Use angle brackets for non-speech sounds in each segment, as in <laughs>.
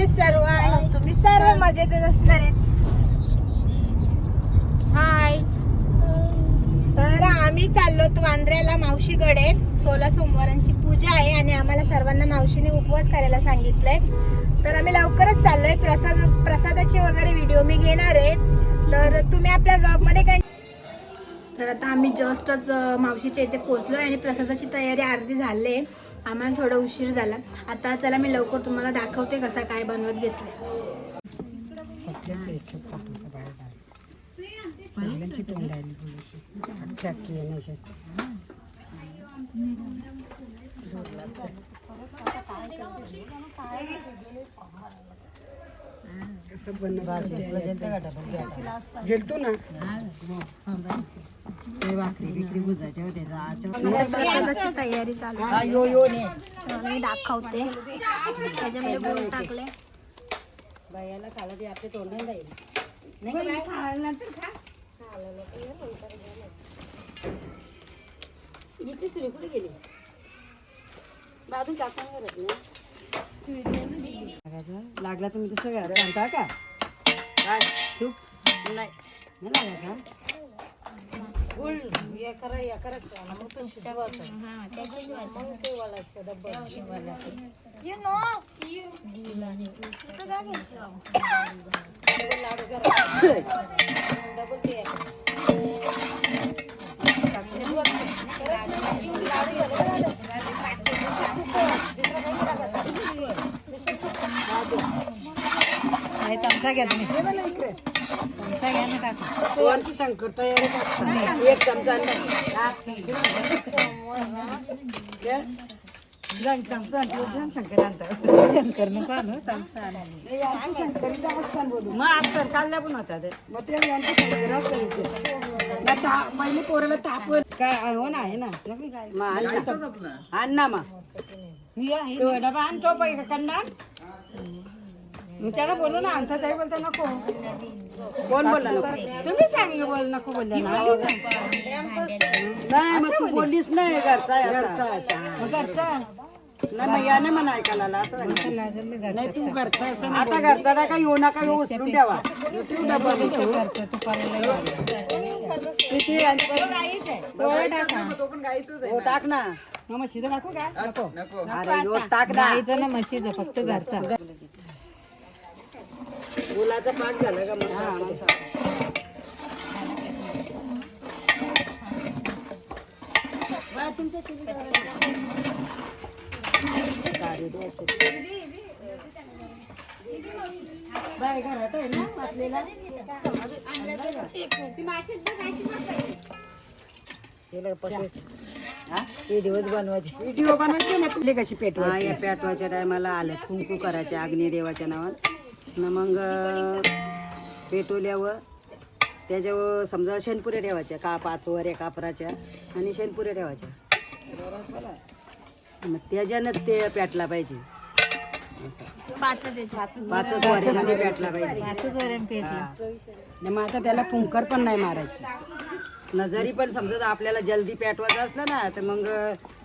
कसे सर्व आहे. तुम्ही सर्व मजेत असणार हाय तर आम्ही चाललो वांद्र्याला मावशीकडे. सोळा सोमवारांची पूजा आहे आणि आम्हाला सर्वांना मावशीने उपवास करायला सांगितलंय. तर आम्ही लवकरच चाललोय. प्रसाद प्रसादाचे वगैरे व्हिडिओ मी घेणार आहे. तर तुम्ही आपल्या ब्लॉगमध्ये काय तर आता आम्ही जस्टच मावशीच्या इथे पोहोचलो आणि प्रसादाची तयारी अर्धी झाली आहे आम्हाला थोडा उशीर झाला. आता चला मी लवकर तुम्हाला दाखवते कसा काय बनवत घेतलंय. जेलतो ना तयारी चालू आहे. तुम्हाला मी दाखवते. त्याच्यामध्ये गुळ टाकले. बायाला खाला ते आपल्या तोंडात जाईल. इथे सुरू कुठे गेली? करत ना. लागला तुम्ही दुसरं सांगता का? काय चूप नाही. नाही लागायचा? गुळ हे करा हे करा मग तो शिजवायचा मग ते वालायचं डब्बा You know, you. कुठं काय घ्यायचं? चमचा घ्या तुम्ही चमचा घ्या ना टाकू शंकर तयारीच असतात एक चमचा. हा. शंकर आणतो. शंकर नको आणू चमचा आणा मग आज काढल्या पण होता ते मग ते यांचं शंकर असतं इथे. ना ता- पहिले पोराला ताप होईल. काय हो ना आहे ना मग आण ना. आण ना मग तो डबा आण तो पैका करणार मग त्याला बोलू ना आमचा ताई बोलता नको. कोण बोलला? नको तुम्ही सांगितलं बोल नको बोलले ना. नाही मग तू बोललीस नाही घरचा आहे असा. मग घरचा नाही मग याने म्हणा ऐकायला आला असं सांगितलं. नाही तू घरचा असं आता घरचा टाका येऊ नका येऊ उचलून ठेवा. किती हो टाक ना. मग म्हशीचं टाकू का? नको. अरे ह्यो टाक ना. ना म्हशीचं फक्त घरचा. मुलाचा पाक झाला का मग? बाय घरात आहे ना वाचलेला दिवस बनवायचे. व्हिडिओ बनवायचे ना तुले कशी पेटवायची? या पेटवायच्या टायमाला आले कुंकू करायचे अग्निदेवाच्या नावात. न मग पेटवल्यावर त्याच्यावर समजा शेणपुऱ्या ठेवायच्या का पाच वर एका कापराच्या आणि शेणपुऱ्या ठेवायच्या. मग त्याच्यानं ते पेटला पाहिजे. पाचच वऱ्यामध्ये पेटला पाहिजे. हा. मग आता त्याला फुंकर पण नाही मारायची. नजरी पण समजा आपल्याला जल्दी पेटवायचं असलं ना तर मग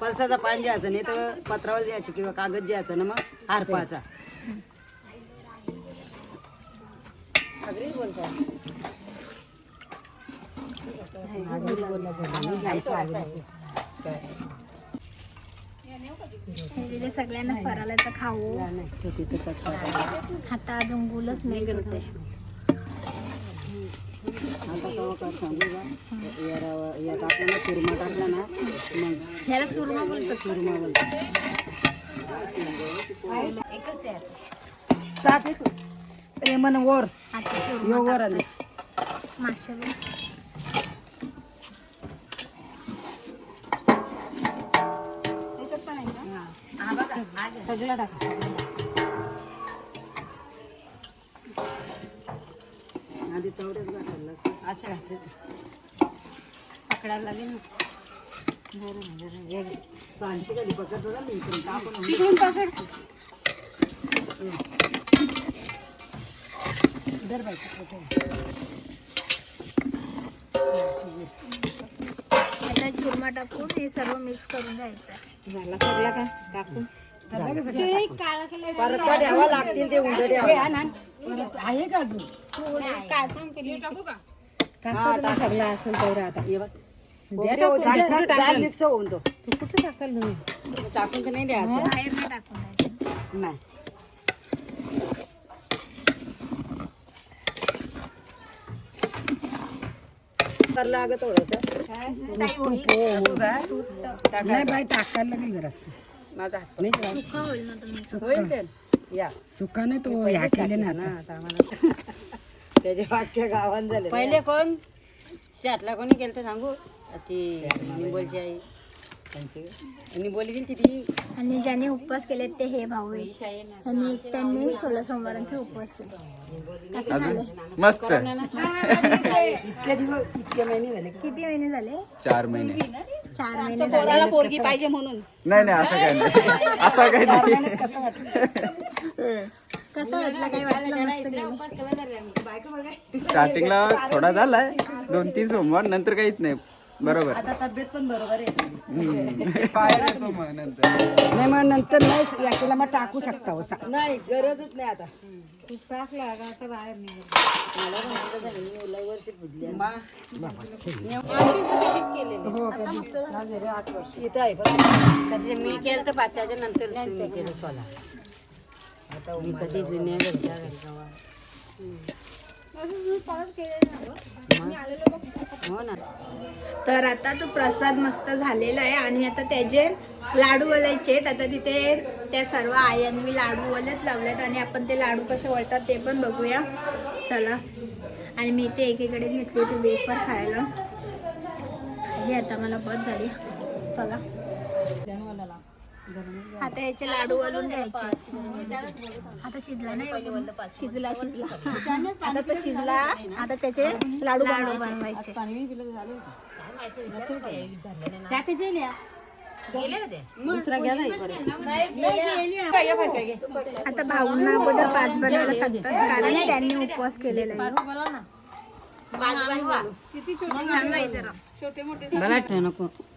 पलसाचा पान द्यायचं नाही तर पत्रावर द्यायचं किंवा कागद द्यायचं ना मग हारपाचा सगळ्यांना फराळाचं खाऊ. आता गुलच नाही करते. चुरमा टाकला ना मग ह्याला चुरमा बोलतात. चुरमा बोलतो टाक एक. ए मन वर आता यो चुरमा वर आले सगळं टाका. आधी तेवढंच घातलं. अशा घातले. पकडायला लागेल ना. सांशी कधी पकडतो ना मी तिकडून पकड. आता चुरमा टाकून हे सर्व मिक्स करून घ्यायचं झाला सगळा का? टाकून. लागतील ते उंड आहे का अजून? सगळा असेल तेवढा आता. मिक्स होऊन तो कुठे टाकाल तुम्ही? टाकून तर नाही द्यायचं. बाहेर नाही टाकून द्यायचं. नाही करला अगं थोडस. नाही बाई टाकायला लागेल जरा माझा हात. नाही का? सुका. होईल ना तुम्ही होईल ते या सुका नाही तो ह्या केले ना <laughs> त्याचे वाक्य गावान झाले. पहिले कोण? शातला कोणी केलं तर सांगू? ती निंबोलची आई. दिली ती आणि ज्यांनी उपवास केले ते हे भाऊ आहेत. आणि एकट्यांनी सोळा सोमवारांचे उपवास केले. कसं झालं. मस्त इतके दिवस इतके महिने झाले का? किती महिने झाले? चार महिने. चार महिने झाले. पोरगी पाहिजे म्हणून. नाही नाही असं काही नाही. असं काही नाही. कसं वाटलं? काही वाटलं मस्त गेलं. स्टार्टिंगला थोडा झालाय. दोन तीन सोमवार नंतर काहीच नाही. बरोबर. आता तब्येत पण बरोबर आहे. येतो मग नंतर. नाही मग नंतर नाही या केला मग टाकू शकता हो. सा- नाही गरजच नाही आता. तू टाकला का आता बाहेर निघाल इथं आहे बघ. कधी मी केलं तर पाचच्या नंतर तुम्ही केलं आता मी कधी जुन्या घरच्या घरी जावा. हो ना. तर आता तो प्रसाद मस्त झालेला आहे आणि आता त्याचे लाडू वलायचे आहेत आता तिथे त्या सर्व आयांनी लाडू वलत लावलेत आणि आपण ते लाडू कसे वळतात ते पण बघूया. चला. आणि मी ते एकीकडे घेतली ती वेफर खायला. हे आता मला बस झाली. चला. आता याचे लाडू वळून घ्यायचे. आता शिजला नाही शिजला शिजला. आता तो शिजला. आता त्याचे लाडू लाडू. बनवायचे. नाही परत. आता भाऊंना अगोदर पाच बनायला सांगतात. कारण त्यांनी उपवास केलेला आहे. मला ठेव नको.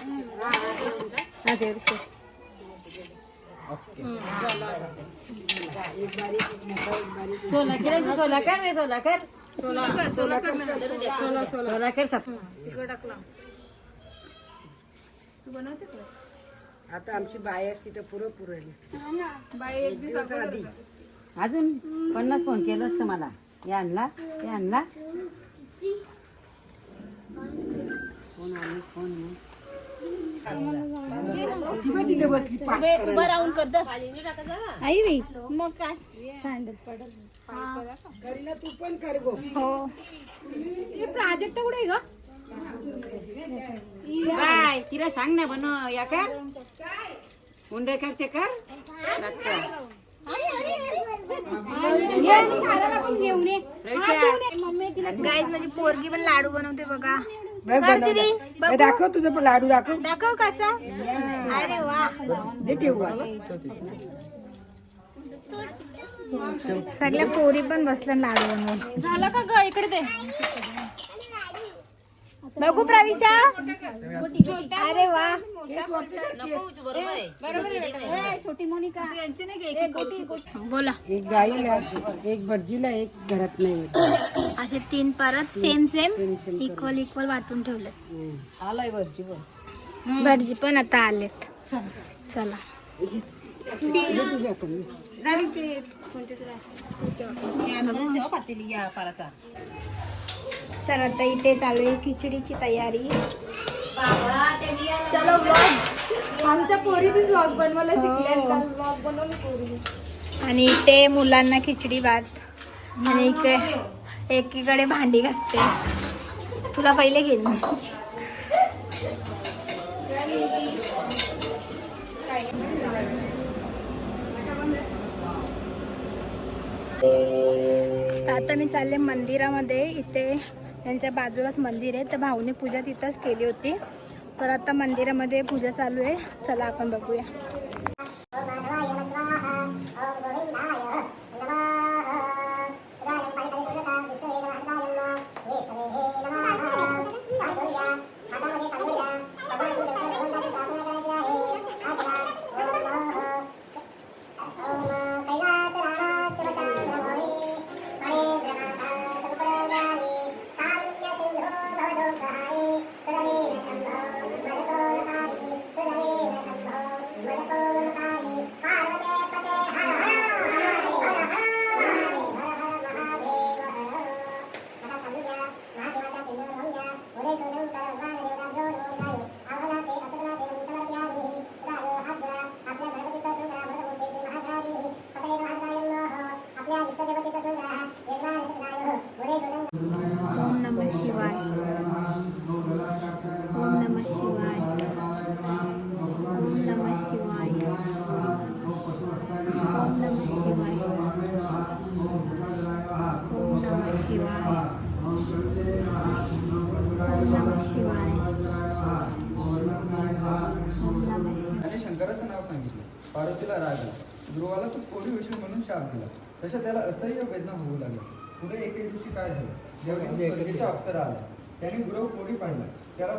रे आता आमची बाय असती तर पुरं पुरं दिसते एक दिवस आधी अजून पन्नास फोन केलं असतं मला. हे आणला ते आणला. फोन आले फोन नाही. राहून तिथे आई बाई मग काय सँडल करीना तू पण कर गो हो काय तिला सांग ना बन या का उंडे कर ते कर गाईज माझी पोरगी पण लाडू बनवते बघा. दाखव तुझं पण लाडू दाखव. दाखव कसा? अरे वा. दे ठेवू आता. सगळ्या पोरी पण बसल्या लाडू बनवून. झालं का ग? इकडे ते बघू प्रविशा. अरे वा. बोला. एक गाईला एक भटजीला एक घरात नाही. असे तीन परत सेम सेम इक्वल इक्वल वाटून ठेवले आलाय वरची पण. भटजी पण आता आलेत. चला. तुझ्याकडून तर आता इथे चालू आहे खिचडीची तयारी. चलो ब्लॉग आमच्या पोरी बी ब्लॉग बनवायला शिकल्या ब्लॉग बनवले पोरी. आणि इथे मुलांना खिचडी भात. आणि इकडे एकीकडे भांडी घासते. तुला पहिले घेईन आता मी चालले मंदिरामध्ये. इथे यांच्या बाजूलाच मंदिर आहे. तर भाऊने पूजा तिथंच केली होती. तर आता मंदिरामध्ये पूजा चालू आहे. चला आपण बघूया. अप्सरा आला. त्याने गुरव कोडी पाडला. त्याला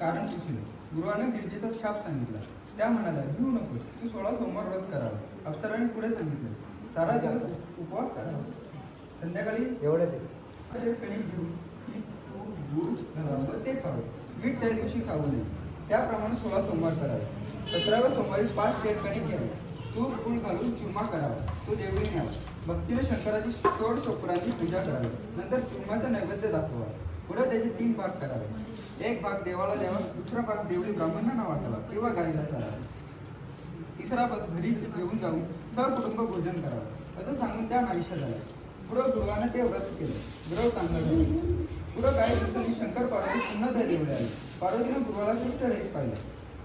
कारण पुसले गुरुवाने गिरजेचा शाप सांगितला. त्या म्हणाला घेऊ नकोस तू सोळा सोमवार व्रत करावा. अप्सराने पुढे सांगितलं सारा दिवस उपवास करावा संध्याकाळी एवढ्याच कणिक घेऊन ती ते खावं. मीठ त्या दिवशी खाऊ नये. त्याप्रमाणे सोळा सोमवार करावे. सतराव्या सोमवारी पाच पेर कणिक घ्यावे. तूप गुळ घालून चुम्मा करावा. तो देवळी न्यावा. भक्तीने शंकराची षोड शोपरांची पूजा करावी. नंतर चुम्माचा नैवेद्य दाखवा पुढे त्याचे तीन भाग करावे. एक भाग देवाला द्यावा दुसरा भाग देवळी ब्राह्मणांना वाटावा किंवा गाईला चालावा तिसरा भाग घरी घेऊन जाऊन सहकुटुंब भोजन करावं. असं सांगून त्या आयुष्य झाल्या. पुढं गुरुवानं ते व्रत केलं. ग्रह चांगलं झालं पुढं काही दिवसांनी शंकर पार्वती पुन्हा त्या देवळे आले. पार्वतीनं गुरुवाला शिष्ट रेच पाहिलं.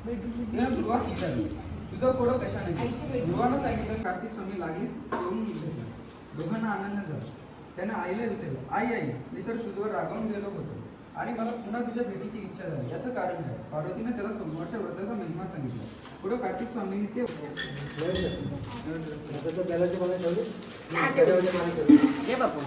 तिनं गुरुवास विचारली तुझं पुढं कशाने? गुरुवानं सांगितलं कार्तिक स्वामी लागलीच येऊन भेटले दोघांना आनंद झाला. त्यानं आईला विचारलं आई आई मी तर तुझ्यावर रागावून गेलो होतो आणि मला पुन्हा तुझ्या भेटीची इच्छा झाली. याचं कारण काय? पार्वतीनं त्याला सोमवारच्या व्रताचा महिमा सांगितला. पुढे कार्तिक स्वामींनी ते हे बापू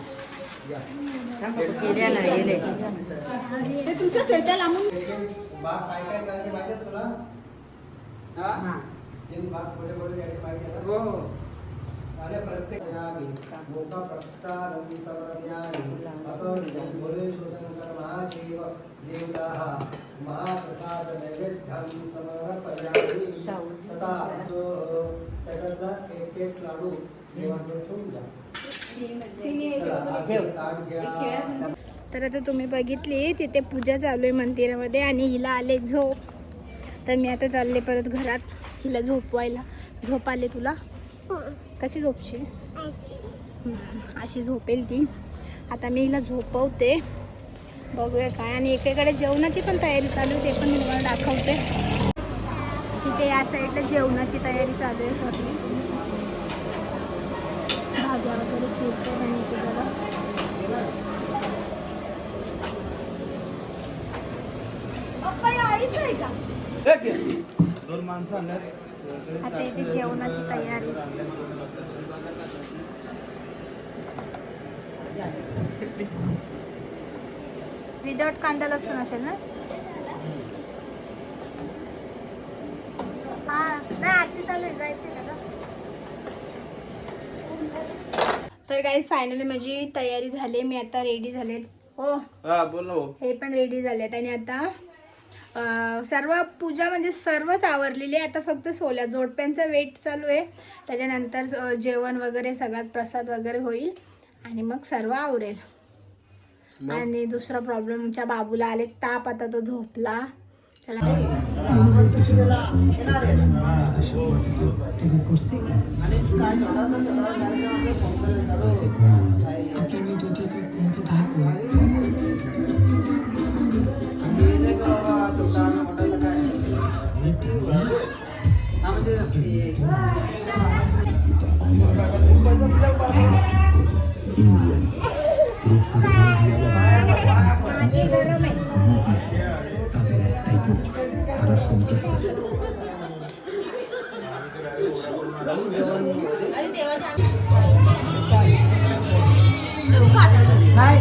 हा? हो. महाप्रसाद नैवेद्यम समर्पयामि. तथा तो त्याच्यातला एक एक लाडू देवाकडे ठेवून द्या. चला, आता ताट घ्या. तर आता तुम्ही बघितली तिथे पूजा चालू आहे मंदिरामध्ये आणि हिला आले झोप. तर मी आता चालले परत घरात. हिला झोपवायला. झोप आले तुला? कशी झोपशील? अशी. झोपेल ती. आता मी हिला झोपवते. बघूया काय. आणि एकीकडे जेवणाची पण तयारी चालू आहे. ते पण मी तुम्हाला दाखवते. तिथे या साईडला जेवणाची तयारी चालू आहे सगळी. भाज्या वगैरे चिरते आणि इथे बघा आता इथे जेवणाची तयारी. विदाउट कांदा लसूण असेल ना? हा तर काही फायनली माझी तयारी झाली मी आता रेडी झाले हो. हा बोल. हे पण रेडी झालेत आणि आता सर्व पूजा म्हणजे सर्वच आवरलेली आहे. आता फक्त सोल्या जोडप्यांचा वेट चालू आहे. त्याच्यानंतर जेवण वगैरे सगळ्यात प्रसाद वगैरे होईल. आणि मग सर्व आवरेल. आणि दुसरा प्रॉब्लेम आमच्या बाबूला आले ताप आता तो झोपला. তাদের একটাই তারা সন্তুষ্ট ভাই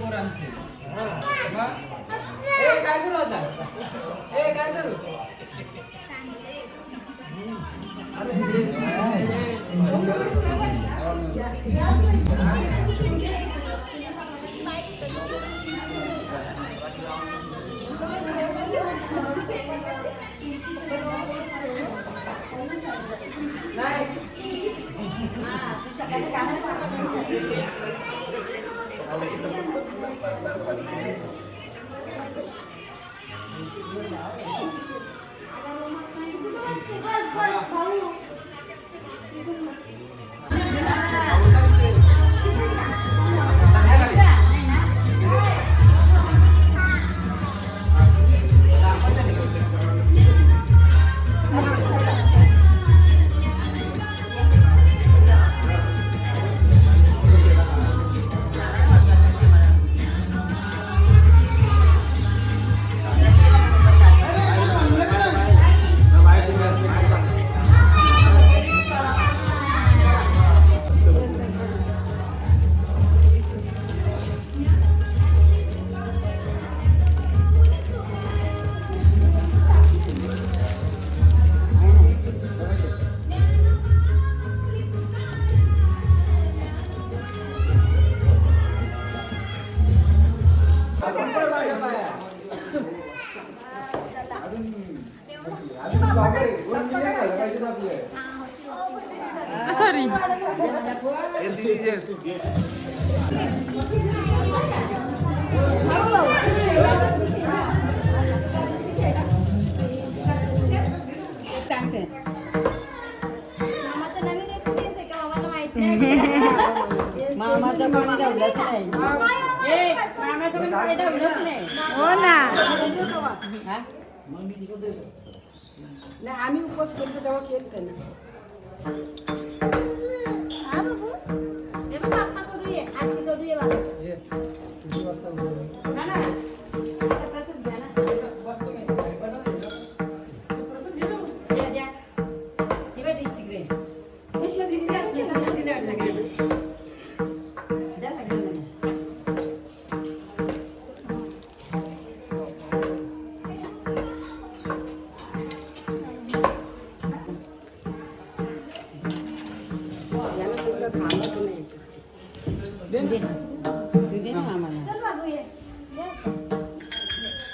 노란 팀. 봐. 에 갈들어 하자. 에 갈들어. 나이. 아, 진짜 가자 가자. ए काय करू सांगते मामाचं नवीन एक्सपिरियन्स आहे का आम्हाला माहिती <laughs> नाही? मामाचं कोणी धावलंच नाही ए, मामाचं कोणी काही धावलंच नाही हो ना. हा? नाही आम्ही उपवास केलं तेव्हा केलं त्यांनी.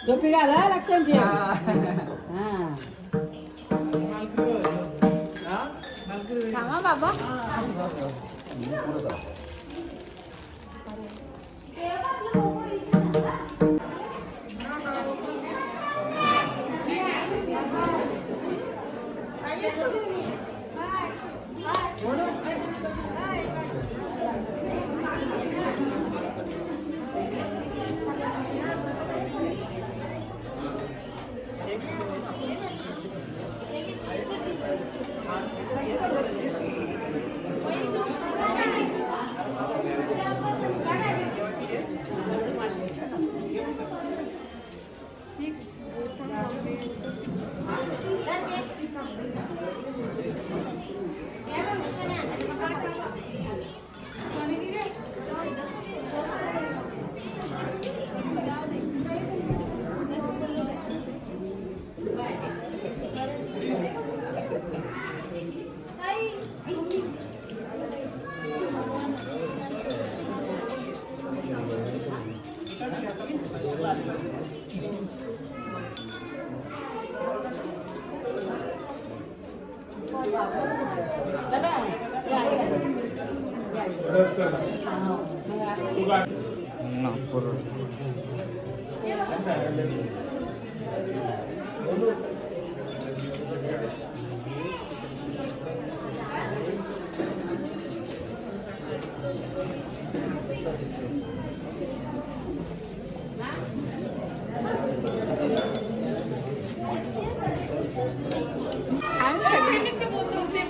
टोपी घाला लक्षात ठेव. हा. थांबा बाबा.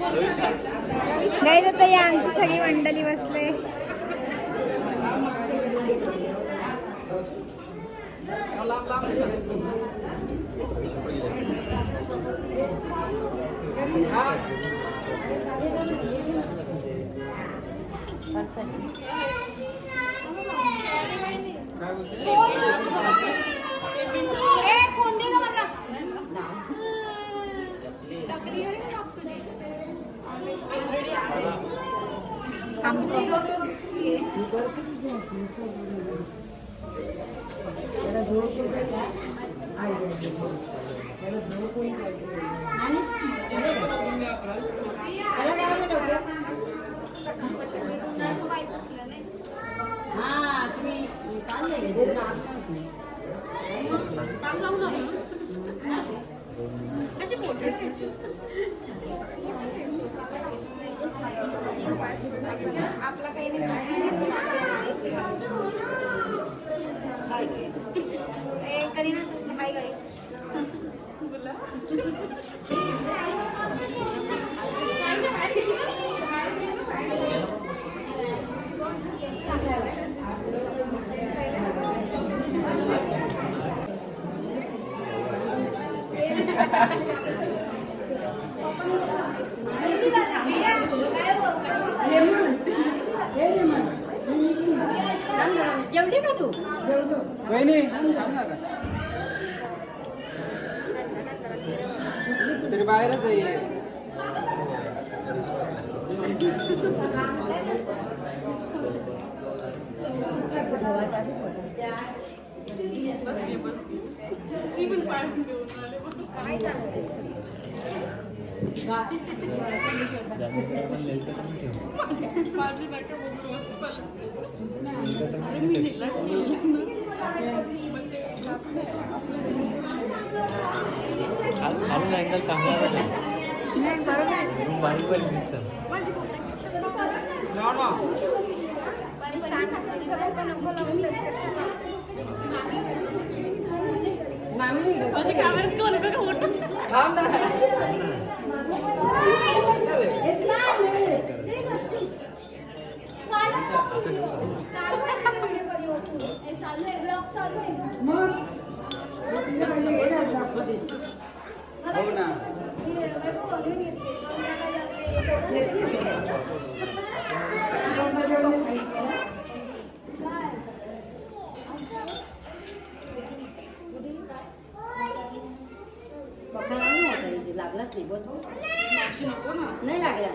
नाही तर ताई आमची सगळी मंडळी बसले. हा तुम्ही काल नाही गेले ना आज कालच नाही. काल जाऊन आलो ना. जेवली का तू वहिनी थांब ना. तरी बाहेरच आहे खालून अँगल चांगला बारीक बारीक दिसतं हो ना पप्पाला नाही होता इथे, लागलाच नाही बघ नाही लागला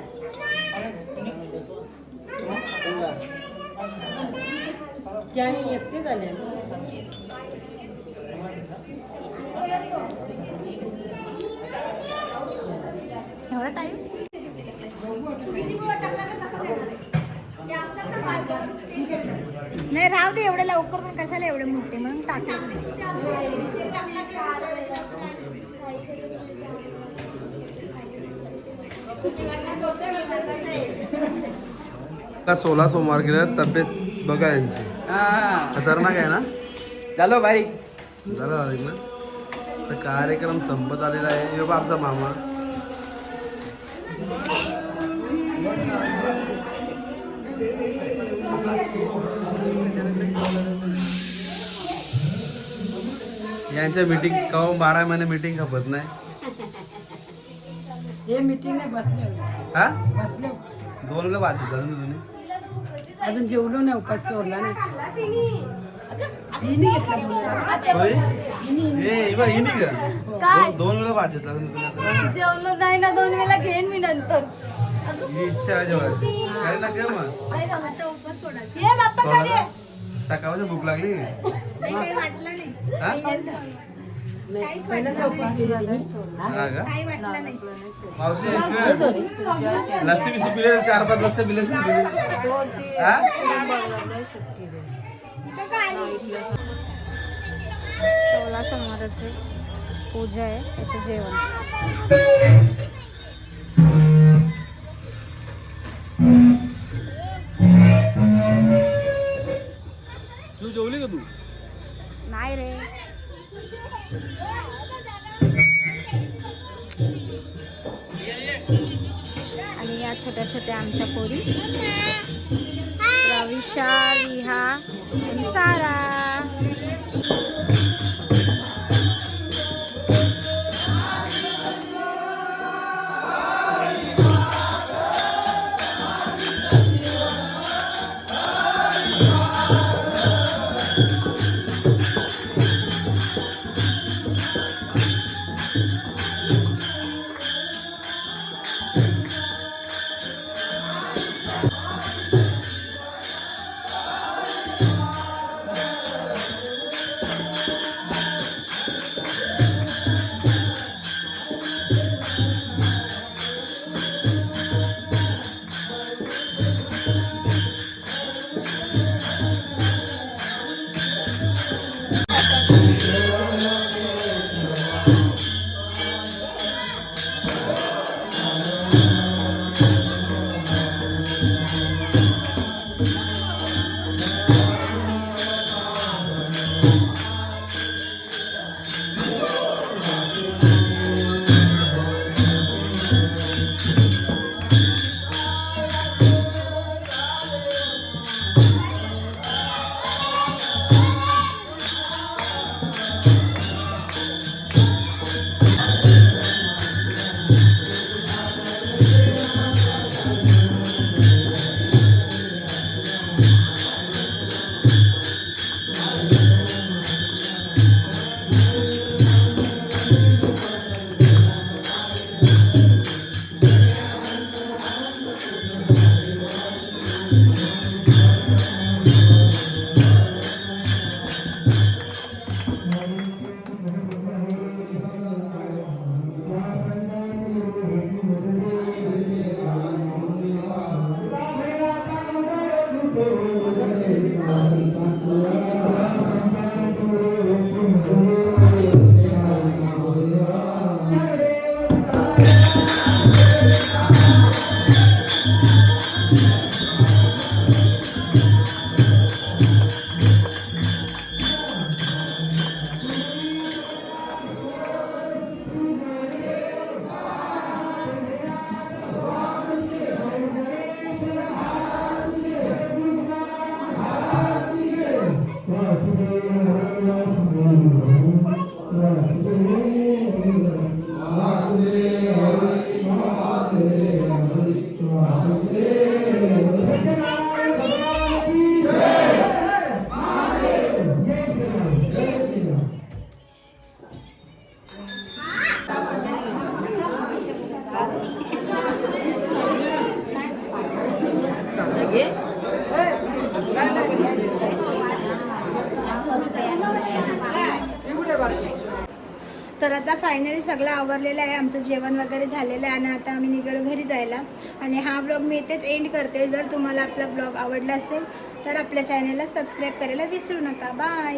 त्याने झाले. एवढा टाइम नाही राहू दे एवढे लवकर पण कशाला एवढे मोठे? म्हणून टाकले. <laughs> का सोळा सोमवार केलं तब्येत बघा यांची. खतरनाक आहे ना? झालो बारीक झालं बारीक ना? तर कार्यक्रम संपत आलेला आहे. यो आमचा मामा. यांच्या मीटिंग कवा बारा महिने मीटिंग खपत नाही? हे मीटिंग नाही बसले. हा? बसले. दोन वेळा वाचत अजून तुम्ही अजून जेवलो नाही उपास सोडला नाही. हिने घेतला मुलगा. होय? हिने- ए, इवा, हिनी का? दोन- दोन वेळा अजून तुम्ही जेवलो नाही ना दोन वेळा घेईन मी नंतर. ही इच्छा आहे जेवायची काय ना काय मग. ये बाप्पा भूक लागली. नाही काही वाटलं नाही. हा? मावशी लस्सी बिस्सी पिले चार पाच लस्सी पिले हा? सोळा सोमवाराची पूजा आहे त्याचं जेवण. या आमच्या पोरी. आवरलेलं आहे आमचं जेवण वगैरे झालेलं आहे आणि आता आम्ही निघालो घरी जायला. आणि हा ब्लॉग मी इथेच एंड करते. जर तुम्हाला आपला ब्लॉग आवडला असेल तर आपल्या चॅनलला सबस्क्राईब करायला विसरू नका. बाय